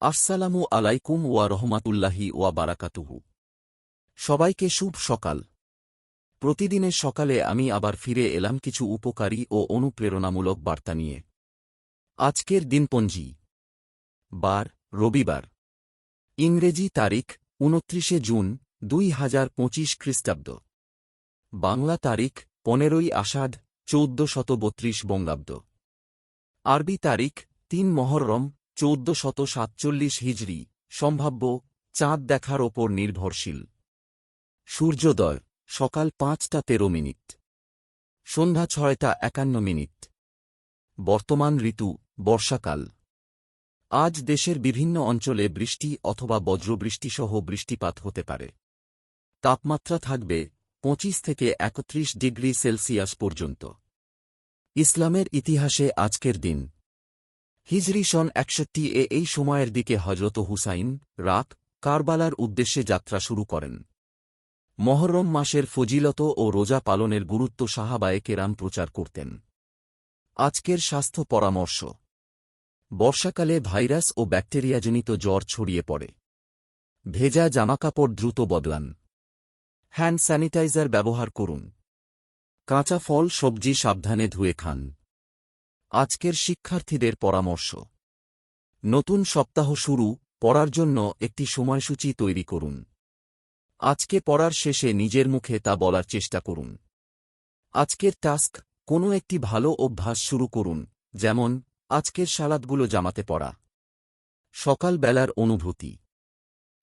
আসসালামু আলাইকুম ওয়া রহমাতুল্লাহি ওয়া বারাকাতুহু। সবাইকে শুভ সকাল। প্রতিদিনের সকালে আমি আবার ফিরে এলাম কিছু উপকারী ও অনুপ্রেরণামূলক বার্তা নিয়ে। আজকের দিনপঞ্জি। বার, রবিবার। ইংরেজি তারিখ, উনত্রিশে জুন দুই হাজার পঁচিশ খ্রিস্টাব্দ। বাংলা তারিখ, পনেরোই আষাঢ় চৌদ্দ শত বত্রিশ বঙ্গাব্দ। আরবি তারিখ, তিন মহররম চৌদ্দ শত সাতচল্লিশ হিজড়ি, সম্ভাব্য, চাঁদ দেখার ওপর নির্ভরশীল। সূর্যোদয়, সকাল পাঁচটা তেরো মিনিট। সন্ধ্যা ছয়টা একান্ন মিনিট। বর্তমান ঋতু, বর্ষাকাল। আজ দেশের বিভিন্ন অঞ্চলে বৃষ্টি অথবা বজ্রবৃষ্টিসহ বৃষ্টিপাত হতে পারে। তাপমাত্রা থাকবে পঁচিশ থেকে একত্রিশ ডিগ্রি সেলসিয়াস পর্যন্ত। ইসলামের ইতিহাসে আজকের দিন হিজরি সন একষট্টি এ এই সময়ের দিকে হজরত হুসাইন রাত কারবালার উদ্দেশ্যে যাত্রা শুরু করেন। মহরম মাসের ফজিলত ও রোজা পালনের গুরুত্ব সাহাবায়ে কেরাম প্রচার করতেন। আজকের স্বাস্থ্য পরামর্শ। বর্ষাকালে ভাইরাস ও ব্যাকটেরিয়াজনিত জ্বর ছড়িয়ে পড়ে। ভেজা জামাকাপড় দ্রুত বদলান। হ্যান্ড স্যানিটাইজার ব্যবহার করুন। কাঁচা ফল, সবজি সাবধানে ধুয়ে খান। আজকের শিক্ষার্থীদের পরামর্শ। নতুন সপ্তাহ শুরু, পড়ার জন্য একটি সময়সূচি তৈরি করুন। আজকে পড়ার শেষে নিজের মুখে তা বলার চেষ্টা করুন। আজকের টাস্ক, কোনো একটি ভালো অভ্যাস শুরু করুন, যেমন, আজকের সালাদগুলো জামাতে পড়া। সকালবেলার অনুভূতি।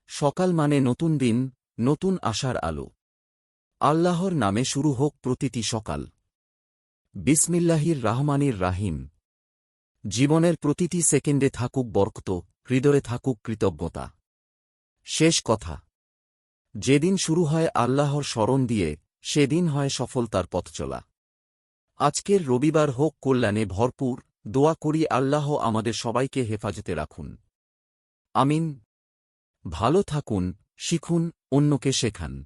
সকাল মানে নতুন দিন, নতুন আশার আলো। আল্লাহর নামে শুরু হোক প্রতিটি সকাল। বিসমিল্লাহির রাহমানির রাহিম। জীবনের প্রতিটি সেকেন্ডে থাকুক বরকত, হৃদয়ে থাকুক কৃতজ্ঞতা। শেষ কথা। যেদিন শুরু হয় আল্লাহর স্মরণ দিয়ে, সেদিন হয় সফলতার পথ চলা। আজকের রবিবার হোক কল্যাণে ভরপুর, দোয়া করি আল্লাহ আমাদের সবাইকে হেফাজতে রাখুন। আমিন। ভালো থাকুন, শিখুন, অন্যকে শেখান।